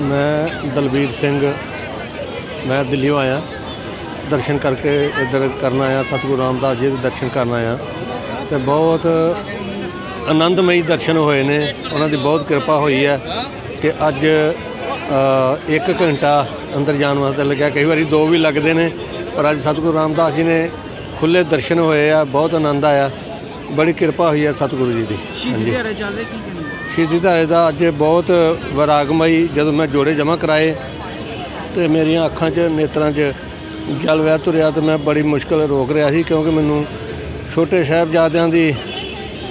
ਮੈਂ ਦਲਬੀਰ ਸਿੰਘ ਮੈਂ ਦਿੱਲੀੋਂ ਆਇਆ। ਦਰਸ਼ਨ ਕਰਕੇ ਇੱਧਰ ਕਰਨ ਆਇਆ ਸਤਿਗੁਰੂ ਰਾਮਦਾਸ ਜੀ ਦੇ ਦਰਸ਼ਨ ਕਰਨ ਆਇਆ। ਤੇ ਬਹੁਤ ਆਨੰਦਮਈ ਦਰਸ਼ਨ ਹੋਏ ਨੇ। ਉਹਨਾਂ ਦੀ ਬਹੁਤ ਕਿਰਪਾ ਹੋਈ ਹੈ ਕਿ ਅੱਜ ਅ, ਇੱਕ ਘੰਟਾ ਅੰਦਰ ਜਾਣ ਵਾਸਤੇ ਲੱਗਿਆ। ਕਈ ਵਾਰੀ ਦੋ ਵੀ ਲੱਗਦੇ ਨੇ ਪਰ ਅੱਜ ਸਤਿਗੁਰੂ ਰਾਮਦਾਸ ਜੀ ਨੇ ਖੁੱਲੇ ਦਰਸ਼ਨ ਹੋਏ ਆ ਬਹੁਤ ਆਨੰਦ ਆਇਆ। ਬੜੀ ਕਿਰਪਾ ਹੋਈ ਹੈ ਸਤਿਗੁਰੂ ਜੀ ਦੀ। ਸ਼ਹੀਦੀ ਦਿਹਾੜੇ ਚੱਲ ਰਹੇ ਕੀ ਕਹਿੰਦੇ? ਸ਼ਹੀਦੀ ਦਿਹਾੜੇ ਦਾ ਅੱਜ ਬਹੁਤ ਵਿਰਾਗਮਈ ਜਦੋਂ ਮੈਂ ਜੋੜੇ ਜਮ੍ਹਾਂ ਕਰਾਏ ਤੇ ਮੇਰੀਆਂ ਅੱਖਾਂ 'ਚ ਨੇਤਰਾਂ 'ਚ ਜਲ ਵਹਿ ਤੁਰਿਆ ਤੇ ਮੈਂ ਬੜੀ ਮੁਸ਼ਕਲ ਰੋਕ ਰਿਹਾ ਸੀ ਕਿਉਂਕਿ ਮੈਨੂੰ ਛੋਟੇ ਸਾਹਿਬਜ਼ਾਦਿਆਂ ਦੀ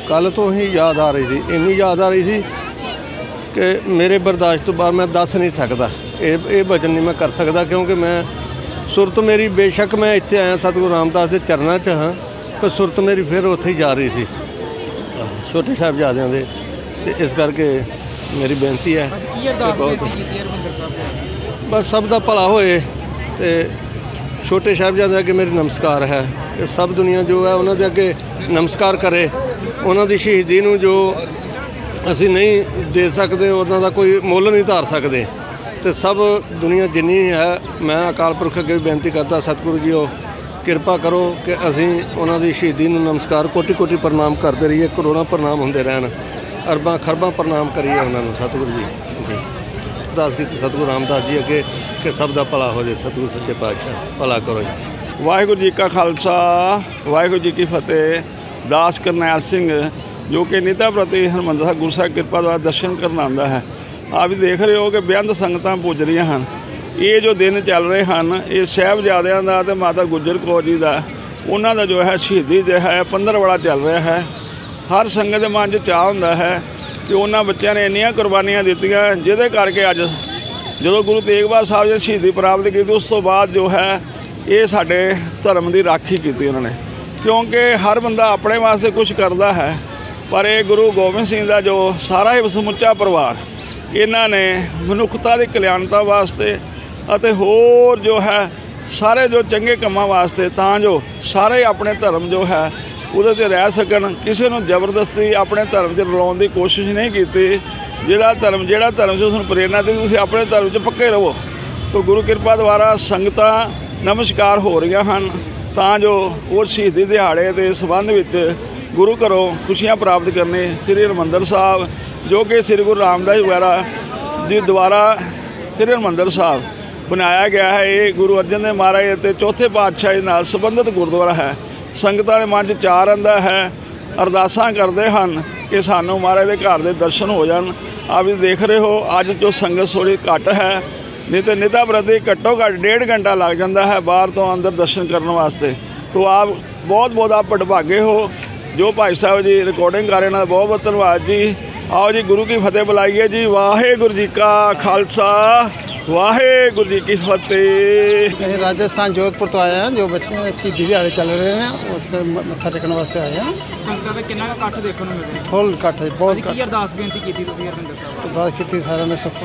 ਕੱਲ ਤੋਂ ਹੀ ਯਾਦ ਆ ਰਹੀ ਸੀ। ਇੰਨੀ ਯਾਦ ਆ ਰਹੀ ਸੀ ਕਿ ਮੇਰੇ ਬਰਦਾਸ਼ਤ ਤੋਂ ਬਾਹਰ ਮੈਂ ਦੱਸ ਨਹੀਂ ਸਕਦਾ। ਇਹ ਇਹ ਬਚਨ ਨਹੀਂ ਮੈਂ ਕਰ ਸਕਦਾ ਕਿਉਂਕਿ ਮੈਂ ਸੁਰਤ ਮੇਰੀ ਬੇਸ਼ੱਕ ਮੈਂ ਇੱਥੇ ਆਇਆ ਸਤਿਗੁਰੂ ਰਾਮਦਾਸ ਦੇ ਚਰਨਾਂ 'ਚ ਹਾਂ। ਪਰ ਸੁਰਤ ਮੇਰੀ ਫਿਰ ਉੱਥੇ ਹੀ ਜਾ ਰਹੀ ਸੀ। ਛੋਟੇ ਸਾਹਿਬਜ਼ਾਦਿਆਂ ਦੇ। ਤੇ ਇਸ ਕਰਕੇ ਮੇਰੀ ਬੇਨਤੀ ਹੈ ਅੱਜ ਕੀ ਅਰਦਾਸ ਬਹੁਤ- ਬੇਨਤੀ ਕੀਤੀ ਹਰਮੰਦਰ ਸਾਹਿਬ ਦੇ ਬਸ ਸਭ ਦਾ ਭਲਾ ਹੋਏ ਤੇ ਛੋਟੇ ਸਾਹਿਬਜ਼ਾਦੇ ਅੱਗੇ ਮੇਰੀ ਨਮਸਕਾਰ ਹੈ। ਇਹ ਸਭ ਦੁਨੀਆ ਜੋ ਹੈ ਉਹਨਾਂ ਦੇ ਅੱਗੇ ਨਮਸਕਾਰ ਕਰੇ। ਉਹਨਾਂ ਦੀ ਸ਼ਹੀਦੀ ਨੂੰ ਜੋ ਅਸੀਂ ਨਹੀਂ ਦੇ ਸਕਦੇ ਉਹਨਾਂ ਦਾ ਕੋਈ ਮੁੱਲ ਨਹੀਂ ਧਾਰ ਸਕਦੇ। ਤੇ ਸਭ ਦੁਨੀਆ ਜਿੰਨੀ ਹੈ ਮੈਂ ਅਕਾਲ ਪੁਰਖ ਅੱਗੇ ਬੇਨਤੀ ਕਰਦਾ ਸਤਿਗੁਰੂ ਜੀਓ ਕਿਰਪਾ ਕਰੋ ਕਿ ਅਸੀਂ ਉਹਨਾਂ ਦੀ ਸ਼ਹੀਦੀ ਨੂੰ ਨਮਸਕਾਰ ਕੋਟੀ ਕੋਟੀ ਪ੍ਰਣਾਮ ਕਰਦੇ ਰਹੀਏ, ਕਰੋੜਾਂ ਪ੍ਰਣਾਮ ਹੁੰਦੇ ਰਹਿਣ, ਅਰਬਾਂ ਖਰਬਾਂ ਪ੍ਰਣਾਮ ਕਰੀਏ ਉਹਨਾਂ ਨੂੰ, ਸਤਿਗੁਰੂ ਜੀ। ਜੀ। ਅਰਦਾਸ ਕੀਤੀ, ਸਤਿਗੁਰੂ ਰਾਮਦਾਸ ਜੀ ਅੱਗੇ ਕਿ ਸਭ ਦਾ ਭਲਾ ਹੋ ਜਾਏ ਸਤਿਗੁਰੂ ਸੱਚੇ ਪਾਤਸ਼ਾਹ, ਭਲਾ ਕਰੋ ਜੀ। ਵਾਹਿਗੁਰੂ ਜੀ ਕਾ ਖਾਲਸਾ, ਵਾਹਿਗੁਰੂ ਜੀ ਕੀ ਫਤਿਹ। ਦਾਸ ਕਰਨੈਲ ਸਿੰਘ, ਜੋ ਕਿ ਨਿਤਾ ਪ੍ਰਤੀ ਹਰਮੰਦਰ ਸਾਹਿਬ ਗੁਰੂ ਸਾਹਿਬ ਕਿਰਪਾ ਦੁਆਰਾ ਦਰਸ਼ਨ ਕਰਨ ਆਉਂਦਾ ਹੈ। ਆਪ ਵੀ ਦੇਖ ਰਹੇ ਹੋ ਕਿ ਬੇਅੰਤ ਸੰਗਤਾਂ ਪੁੱਜ ਰਹੀਆਂ ਹਨ। ਇਹ ਜੋ ਦਿਨ ਚੱਲ ਰਹੇ ਹਨ, ਇਹ ਸਾਹਿਬਜ਼ਾਦਿਆਂ ਦਾ ਤੇ ਮਾਤਾ ਗੁਜਰ ਕੌਰ ਜੀ ਦਾ, ਉਹਨਾਂ ਦਾ ਜੋ ਹੈ ਸ਼ਹੀਦੀ ਜੋ ਹੈ, ਪੰਦਰਵਾੜਾ ਚੱਲ ਰਿਹਾ ਹੈ। ਹਰ ਸੰਗਤ ਦੇ ਮਨ 'ਚ ਚਾਹ ਹੁੰਦਾ ਹੈ ਕਿ ਉਹਨਾਂ ਬੱਚਿਆਂ ਨੇ ਇੰਨੀਆਂ ਕੁਰਬਾਨੀਆਂ ਦਿੱਤੀਆਂ, ਜਿਹਦੇ ਕਰਕੇ ਅੱਜ ਜਦੋਂ ਗੁਰੂ ਤੇਗ ਬਹਾਦਰ ਸਾਹਿਬ ਜੀ ਸ਼ਹੀਦੀ ਪ੍ਰਾਪਤ ਕੀਤੀ, ਉਸ ਤੋਂ ਬਾਅਦ ਜੋ ਹੈ, ਇਹ ਸਾਡੇ ਧਰਮ ਦੀ ਰਾਖੀ ਕੀਤੀ ਉਹਨਾਂ ਨੇ। ਕਿਉਂਕਿ ਹਰ ਬੰਦਾ ਆਪਣੇ ਵਾਸਤੇ ਕੁਝ ਕਰਦਾ ਹੈ, ਪਰ ਇਹ ਗੁਰੂ ਗੋਬਿੰਦ ਸਿੰਘ ਦਾ ਜੋ ਸਾਰਾ ਹੀ ਸਮੁੱਚਾ ਪਰਿਵਾਰ, ਇਹਨਾਂ ਨੇ ਮਨੁੱਖਤਾ ਦੀ ਕਲਿਆਣਤਾ ਵਾਸਤੇ ਅਤੇ ਹੋਰ ਜੋ ਹੈ, ਸਾਰੇ ਜੋ ਚੰਗੇ ਕੰਮਾਂ ਵਾਸਤੇ, ਤਾਂ ਜੋ ਸਾਰੇ ਆਪਣੇ ਧਰਮ ਜੋ ਹੈ, ਉਹਦੇ ਤੇ ਰਹਿ ਸਕਣ। ਕਿਸੇ ਨੂੰ ਜ਼ਬਰਦਸਤੀ ਆਪਣੇ ਧਰਮ 'ਚ ਰਲਾਉਣ ਦੀ ਕੋਸ਼ਿਸ਼ ਨਹੀਂ ਕੀਤੀ। ਜਿਹੜਾ ਧਰਮ ਜਿਹੜਾ ਧਰਮ 'ਚ ਉਸ ਨੂੰ ਪ੍ਰੇਰਨਾ ਦੇ ਤੁਸੀਂ ਆਪਣੇ ਧਰਮ 'ਚ ਪੱਕੇ ਰਹੋ। ਤੋ ਗੁਰੂ ਕਿਰਪਾ ਦੁਆਰਾ ਸੰਗਤਾਂ ਨਮਸਕਾਰ ਹੋ ਰਹੀਆਂ ਹਨ। ਤਾਂ ਜੋ ਉਹ ਸ਼ਹੀਦੀ ਦਿਹਾੜੇ ਦੇ ਸੰਬੰਧ ਵਿੱਚ ਗੁਰੂ ਘਰੋਂ ਖੁਸ਼ੀਆਂ ਪ੍ਰਾਪਤ ਕਰਨੇ ਸ੍ਰੀ ਹਰਿਮੰਦਰ ਸਾਹਿਬ, ਜੋ ਕਿ ਸ੍ਰੀ ਗੁਰੂ ਰਾਮਦਾਸ ਵਗੈਰਾ ਦੀ ਦੁਆਰਾ ਸ੍ਰੀ ਹਰਿਮੰਦਰ ਸਾਹਿਬ ਬਣਾਇਆ ਗਿਆ ਹੈ। ਇਹ ਗੁਰੂ ਅਰਜਨ ਦੇਵ ਮਹਾਰਾਜ ਅਤੇ ਚੌਥੇ ਪਾਤਸ਼ਾਹ ਜੀ ਨਾਲ ਸੰਬੰਧਿਤ ਗੁਰਦੁਆਰਾ ਹੈ। ਸੰਗਤਾਂ ਦੇ ਮਨ 'ਚ ਚਾਰ ਆਉਂਦਾ ਹੈ। ਅਰਦਾਸਾਂ ਕਰਦੇ ਹਨ ਕਿ ਸਾਨੂੰ ਮਹਾਰਾਜ ਦੇ ਘਰ ਦੇ ਦਰਸ਼ਨ ਹੋ ਜਾਣ। ਆਪ ਵੀ ਦੇਖ ਰਹੇ ਹੋ, ਅੱਜ ਜੋ ਸੰਗਤ ਥੋੜ੍ਹੀ ਘੱਟ ਹੈ। ਨਹੀਂ ਤੇ ਨਿਤਾ ਪ੍ਰਤੀ ਘੱਟੋ ਘੱਟ ਡੇਢ ਘੰਟਾ ਲੱਗ ਜਾਂਦਾ ਹੈ ਬਾਹਰ ਤੋਂ ਅੰਦਰ ਦਰਸ਼ਨ ਕਰਨ ਵਾਸਤੇ। ਤੋ ਆਪ ਬਹੁਤ ਬਹੁਤ ਆਪ ਭਟਭਾਗੇ ਹੋ। ਜੋ ਭਾਈ ਸਾਹਿਬ ਜੀ ਰਿਕਾਰਡਿੰਗ ਕਰ ਰਹੇ ਨਾਲ ਬਹੁਤ ਬਹੁਤ ਧੰਨਵਾਦ ਜੀ। ਆਓ ਜੀ ਗੁਰੂ ਕੀ ਫਤਿਹ ਬੁਲਾਈਏ ਜੀ। ਵਾਹਿਗੁਰੂ ਜੀ ਕਾ ਖਾਲਸਾ ਵਾਹਿਗੁਰੂ ਜੀ ਕੀ ਫਤਿਹ। ਅਸੀਂ ਰਾਜਸਥਾਨ ਜੋਧਪੁਰ ਤੋਂ ਆਏ ਹਾਂ ਜੋ ਬੱਚੇ ਸ਼ਹੀਦੀ ਦਿਹਾੜੇ ਚੱਲ ਰਹੇ ਨੇ। ਉੱਥੇ ਮੱਥਾ ਟੇਕਣ ਵਾਸਤੇ ਆਏ ਹਾਂ। ਸੰਗਤਾਂ ਦਾ ਕਿੰਨਾ ਕੁ ਇਕੱਠ ਦੇਖਣ ਨੂੰ ਮਿਲ? ਰਿਹਾ ਫੁੱਲ ਇਕੱਠ ਹੈ ਅੱਜ ਬਹੁਤ ਕੀ ਇਕੱਠ। ਅਰਦਾਸ ਬੇਨਤੀ ਕੀਤੀ ਤੁਸੀਂ ਹਰਮੰਦਰ ਸਾਹਿਬ ਅਰਦਾਸ ਕੀਤੀ ਸਾਰਿਆਂ ਦਾ ਸੁੱਖ